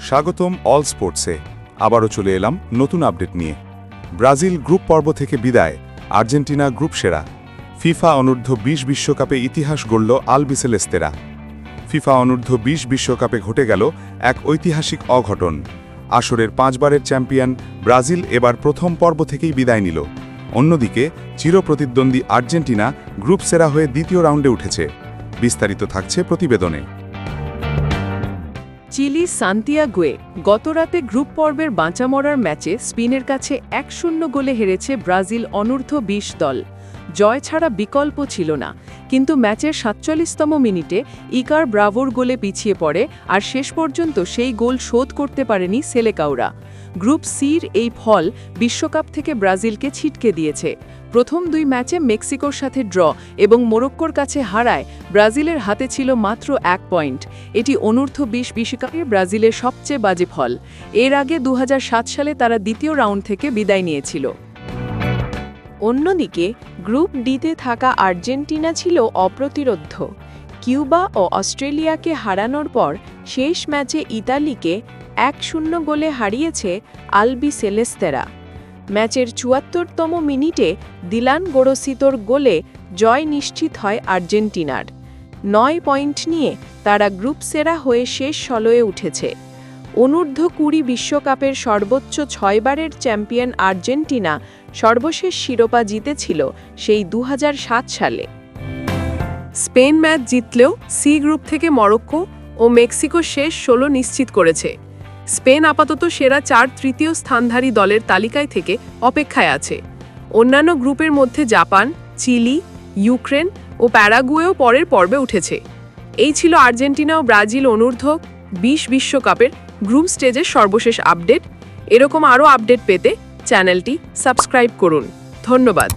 স্বাগতম অল স্পোর্টসে। আবারও চলে এলাম নতুন আপডেট নিয়ে। ব্রাজিল গ্রুপ পর্ব থেকে বিদায়, আর্জেন্টিনা গ্রুপ সেরা। ফিফা অনূর্ধ্ব বিশ বিশ্বকাপে ইতিহাস গড়ল আলবিসেলেস্তেরা। ফিফা অনূর্ধ্ব বিশ বিশ্বকাপে ঘটে গেল এক ঐতিহাসিক অঘটন। আসরের পাঁচবারের চ্যাম্পিয়ন ব্রাজিল এবার প্রথম পর্ব থেকেই বিদায় নিল। অন্যদিকে চিরপ্রতিদ্বন্দ্বী আর্জেন্টিনা গ্রুপ সেরা হয়ে দ্বিতীয় রাউন্ডে উঠেছে। বিস্তারিত থাকছে প্রতিবেদনে। চিলি সান্তিয়াগুয়ে গতরাতে গ্রুপ পর্বের বাঁচা মরার ম্যাচে স্পিনের কাছে এক শূন্য গোলে হেরেছে ব্রাজিল অনূর্ধ্ব বিশ দল। জয় ছাড়া বিকল্প ছিল না, কিন্তু ম্যাচের সাতচল্লিশতম মিনিটে ইকার ব্রাভোর গোলে পিছিয়ে পড়ে আর শেষ পর্যন্ত সেই গোল শোধ করতে পারেনি সেলেকাউরা গ্রুপ সির এই ফল বিশ্বকাপ থেকে ব্রাজিলকে ছিটকে দিয়েছে। প্রথম দুই ম্যাচে মেক্সিকোর সাথে ড্র এবং মোরক্কোর কাছে হারায়, ব্রাজিলের হাতে ছিল মাত্র এক পয়েন্ট। এটি অনূর্ধ্ব বিশ বিশ্বকাপে ব্রাজিলের সবচেয়ে বাজে ফল। এর আগে দু হাজার সাত সালে তারা দ্বিতীয় রাউন্ড থেকে বিদায় নিয়েছিল। অন্যদিকে, গ্রুপ ডিতে থাকা আর্জেন্টিনা ছিল অপ্রতিরোধ্য। কিউবা ও অস্ট্রেলিয়াকে হারানোর পর শেষ ম্যাচে ইতালিকে এক শূন্য গোলে হারিয়েছে আলবি সেলেস্তেরা। ম্যাচের চুয়াত্তরতম মিনিটে দিলান গোরসিতোর গোলে জয় নিশ্চিত হয় আর্জেন্টিনার। নয় পয়েন্ট নিয়ে তারা গ্রুপ সেরা হয়ে শেষ ষোলোয় উঠেছে। অনূর্ধ্ব কুড়ি বিশ্বকাপের সর্বোচ্চ ছয়বারের চ্যাম্পিয়ন আর্জেন্টিনা সর্বশেষ শিরোপা জিতেছিল সেই দু হাজার সাত সালে। স্পেন ম্যাচ জিতলেও সি গ্রুপ থেকে মরক্কো ও মেক্সিকো শেষ ষোলো নিশ্চিত করেছে। স্পেন আপাতত সেরা চার তৃতীয় স্থানধারী দলের তালিকায় থেকে অপেক্ষায় আছে। অন্যান্য গ্রুপের মধ্যে জাপান, চিলি, ইউক্রেন ও প্যারাগুয়েও পরের পর্বে উঠেছে। এই ছিল আর্জেন্টিনা ও ব্রাজিল অনূর্ধ্ব বিশ বিশ্বকাপের গ্রুপ স্টেজের সর্বশেষ আপডেট। এরকম আরও আপডেট পেতে চ্যানেলটি সাবস্ক্রাইব করুন। ধন্যবাদ।